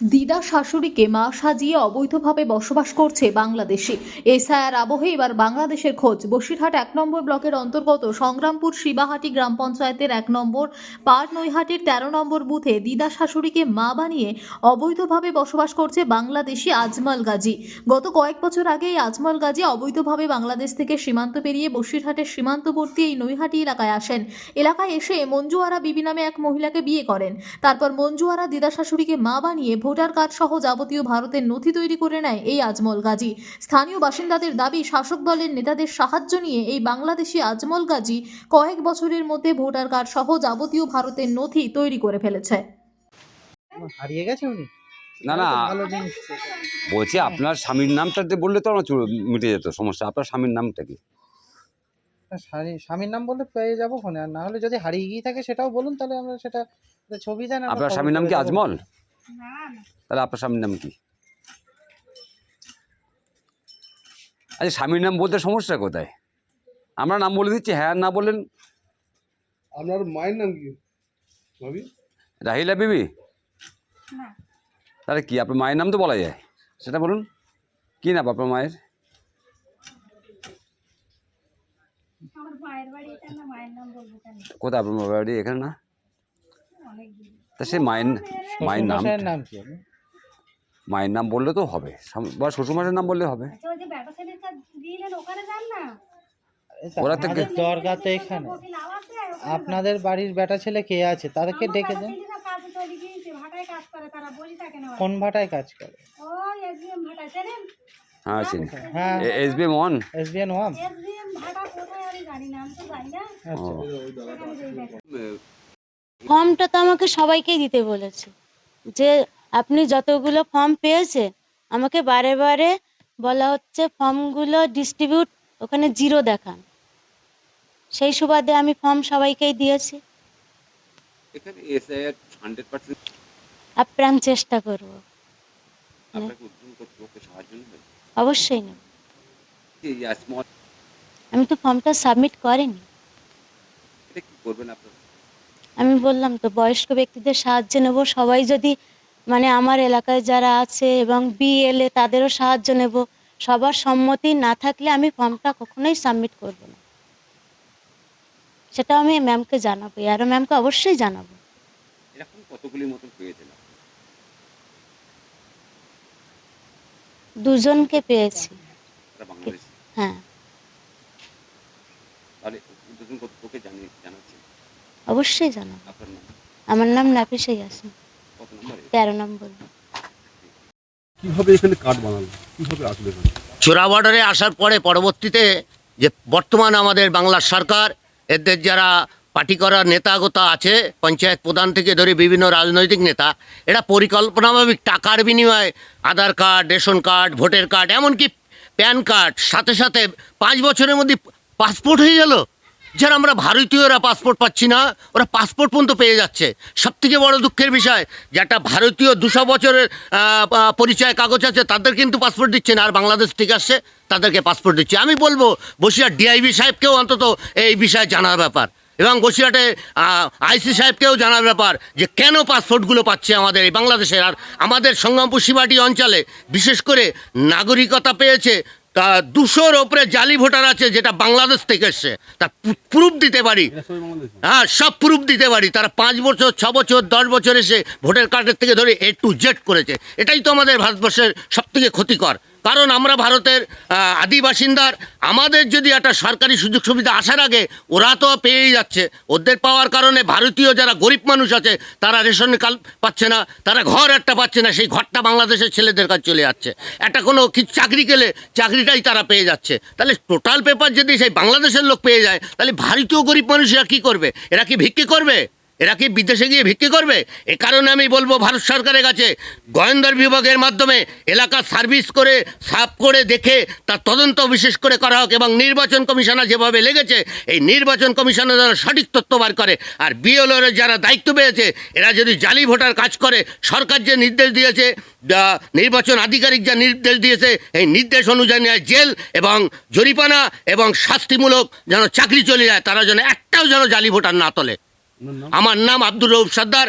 দিদা শাশুড়িকে মা সাজিয়ে অবৈধভাবে বসবাস করছে বাংলাদেশি। এসআইআর আবহে এবার বাংলাদেশের খোঁজ। বসিরহাট এক নম্বর ব্লকের অন্তর্গত সংগ্রামপুর শিবাহাটি গ্রাম পঞ্চায়েতের এক নম্বর পার নৈহাটির তেরো নম্বর বুথে দিদা শাশুড়িকে মা বানিয়ে অবৈধভাবে বসবাস করছে বাংলাদেশি আজমল গাজী। গত কয়েক বছর আগে এই আজমল গাজী অবৈধভাবে বাংলাদেশ থেকে সীমান্ত পেরিয়ে বসিরহাটের সীমান্তবর্তী এই নৈহাটি এলাকায় আসেন। এলাকায় এসে মঞ্জুয়ারা বিবি নামে এক মহিলাকে বিয়ে করেন। তারপর মঞ্জুয়ারা দিদা শাশুড়িকে মা বানিয়ে ভোটার কার্ড সহ যাবতীয় ভারতের নথি তৈরি করে নেয় এই আজমল গাজী। স্থানীয় বাসিন্দাদের দাবি শাসক দলের নেতাদের সাহায্য নিয়ে এই বাংলাদেশি আজমল গাজী কয়েক বছরের মধ্যে ভোটার কার্ড সহ যাবতীয় ভারতের নথি তৈরি করে ফেলেছে। হারিয়ে গেছে উনি? না না। বলছি আপনার স্বামীর নামটা দিয়ে বললে তো আমার মিটে যেত সমস্যা। আপনার স্বামীর নামটা কি? স্বামীর নাম বললে পেয়ে যাব ফোনে আর না হলে যদি হারিয়ে গিয়ে থাকে সেটাও বলুন তাহলে আমরা সেটা ছবি দেন আপনার স্বামীর নাম কি আজমল? তাহলে আপনার স্বামীর নাম কি? আচ্ছা স্বামীর নাম বলতে সমস্যা কোথায়? আমরা নাম বলে দিচ্ছি হ্যাঁ না বললেন। আপনার মায়ের নাম কি? রাহিলা বিবি? তাহলে কি আপনার মায়ের নাম তো বলা যায়। সেটা বলুন কি নাম আপনার মায়ের? কোথায় আপনার বাড়ি এখানে না? তা সে মায়ের মায়ের নাম নাম কি? মায়ের নাম বললে তো হবে। বা শ্বশুরমাসের নাম বললে হবে। আচ্ছা ওই যে বেটা ছেলের কাজ দিলেন ওখানে যান না? এই তো ওরা তো আমাদের কে- দরগা তো এখানে। আপনাদের বাড়ির বেটা ছেলে কে আছে? তাদেরকে ডেকে দেন। থাকে কোন ভাটায় কাজ করে? এসবিএম হ্যাঁ চিনি। হ্যাঁ এস বি মন এসবিএন ওয়াম এসবিএম ভাটা কোথায় আমি জানি না আমি তো জানি না আচ্ছা সেখানে যেই দেখেন ফর্মটা তো আমাকে সবাইকেই দিতে বলেছে যে আপনি যতগুলো ফর্ম পেয়েছে আমাকে বারে বারে বলা হচ্ছে ফর্মগুলো ডিস্ট্রিবিউট ওখানে জিরো দেখান। সেই সুবাদে আমি ফর্ম সবাইকেই দিয়েছি। আপ্রাণ চেষ্টা করব। অবশ্যই স্মল আমি তো ফর্মটা সাবমিট করিনি। এটা কি করবেন আপনারা? আমি বললাম তো বয়স্ক ব্যক্তিদের সাহায্য নেব? সবাই যদি মানে আমার এলাকায় যারা আছে এবং বিএলএ তাদেরও সাহায্য নেব। সবার সম্মতি না থাকলে আমি ফর্মটা কখনোই সাবমিট করব না। সেটা আমি ম্যামকে জানাব। আরও ম্যামকে অবশ্যই জানাব। এরকম কতগুলির মতন পেয়েছেন দুজনকে পেয়েছি। হ্যাঁ। তাহলে কর্তৃপক্ষকে জানিয়ে জানাচ্ছেন? অবশ্যই জানাব। আমার নাম নাফিসা ইয়াসিন তেরো নম্বর। কীভাবে এখানে কার্ড বানালো? কীভাবে আসলে চোরা বর্ডারে আসার পরে পরবর্তীতে যে বর্তমান আমাদের বাংলার সরকার এদের যারা পার্টি করার নেতাগতা আছে পঞ্চায়েত প্রধান থেকে ধরে বিভিন্ন রাজনৈতিক নেতা এরা পরিকল্পনাভাবে টাকার বিনিময়ে Aadhaar card ration card voter card এমনকি প্যান কার্ড সাথে সাথে পাঁচ বছরের মধ্যে পাসপোর্ট হয়ে গেল। যারা আমরা ভারতীয়রা পাসপোর্ট পাচ্ছি না, ওরা পাসপোর্ট পর্যন্ত পেয়ে যাচ্ছে। সব থেকে বড় দুঃখের বিষয় যে একটা ভারতীয় দুশো বছরের পরিচয় কাগজ আছে, তাদের কিন্তু পাসপোর্ট দিচ্ছে না, আর বাংলাদেশ থেকে আসছে, তাদেরকে পাসপোর্ট দিচ্ছে। আমি বলব, বসিরহাট ডিআইবি সাহেবকেও অন্তত এই বিষয়ে জানার ব্যাপার। এবং বসিরহাটে আইসি সাহেবকেও জানার ব্যাপার, যে কেন পাসপোর্টগুলো পাচ্ছে আমাদের এই বাংলাদেশের। আর আমাদের সংগ্রামপুর শিবাটি অঞ্চলে বিশেষ করে নাগরিকতা পেয়েছে তা দুশোর ওপরে জালি ভোটার আছে যেটা বাংলাদেশ থেকে এসছে। তা প্রুফ দিতে পারি? হ্যাঁ সব প্রুফ দিতে পারি। তারা পাঁচ বছর ছ বছর দশ বছর এসে ভোটার কার্ডের থেকে ধরে এ টু জেড করেছে। এটাই তো আমাদের ভারতবর্ষের সব থেকে ক্ষতিকর। কারণ আমরা ভারতের আদি বাসিন্দার। আমাদের যদি একটা সরকারি সুযোগ সুবিধা আসার আগে ওরা তো পেয়েই যাচ্ছে। ওদের পাওয়ার কারণে ভারতীয় যারা গরিব মানুষ আছে, তারা রেশন কার্ড পাচ্ছে না, তারা ঘর একটা পাচ্ছে না, সেই ঘরটা বাংলাদেশের ছেলেদের কাছে চলে যাচ্ছে। একটা কোনো চাকরি গেলে চাকরিটাই তারা পেয়ে যাচ্ছে। তাহলে টোটাল পেপার যদি সেই বাংলাদেশের লোক পেয়ে যায়, তাহলে ভারতীয় গরিব মানুষরা কী করবে? এরা কি ভিক্ষি করবে? এরা কি বিদেশে গিয়ে ভিক্ষি করবে? এ কারণে আমি বলব, ভারত সরকারের কাছে গোয়েন্দার বিভাগের মাধ্যমে এলাকা সার্ভিস করে, সাফ করে দেখে, তার তদন্ত বিশেষ করে করা হোক এবং নির্বাচন কমিশনার যেভাবে লেগেছে, এই নির্বাচন কমিশনার যেন সঠিক তথ্য বার করে আর বিএলওর যারা দায়িত্ব পেয়েছে, এরা যদি জালি ভোটার কাজ করে, সরকার যে নির্দেশ দিয়েছে নির্বাচন আধিকারিক যা নির্দেশ দিয়েছে, এই নির্দেশ অনুযায়ী নেয় জেল এবং জরিমানা এবং শাস্তিমূলক যেন চাকরি চলে যায়, তারা যেন একটাও যেন জালি ভোটার না তোলে। আমার নাম আব্দুর রৌফ সর্দার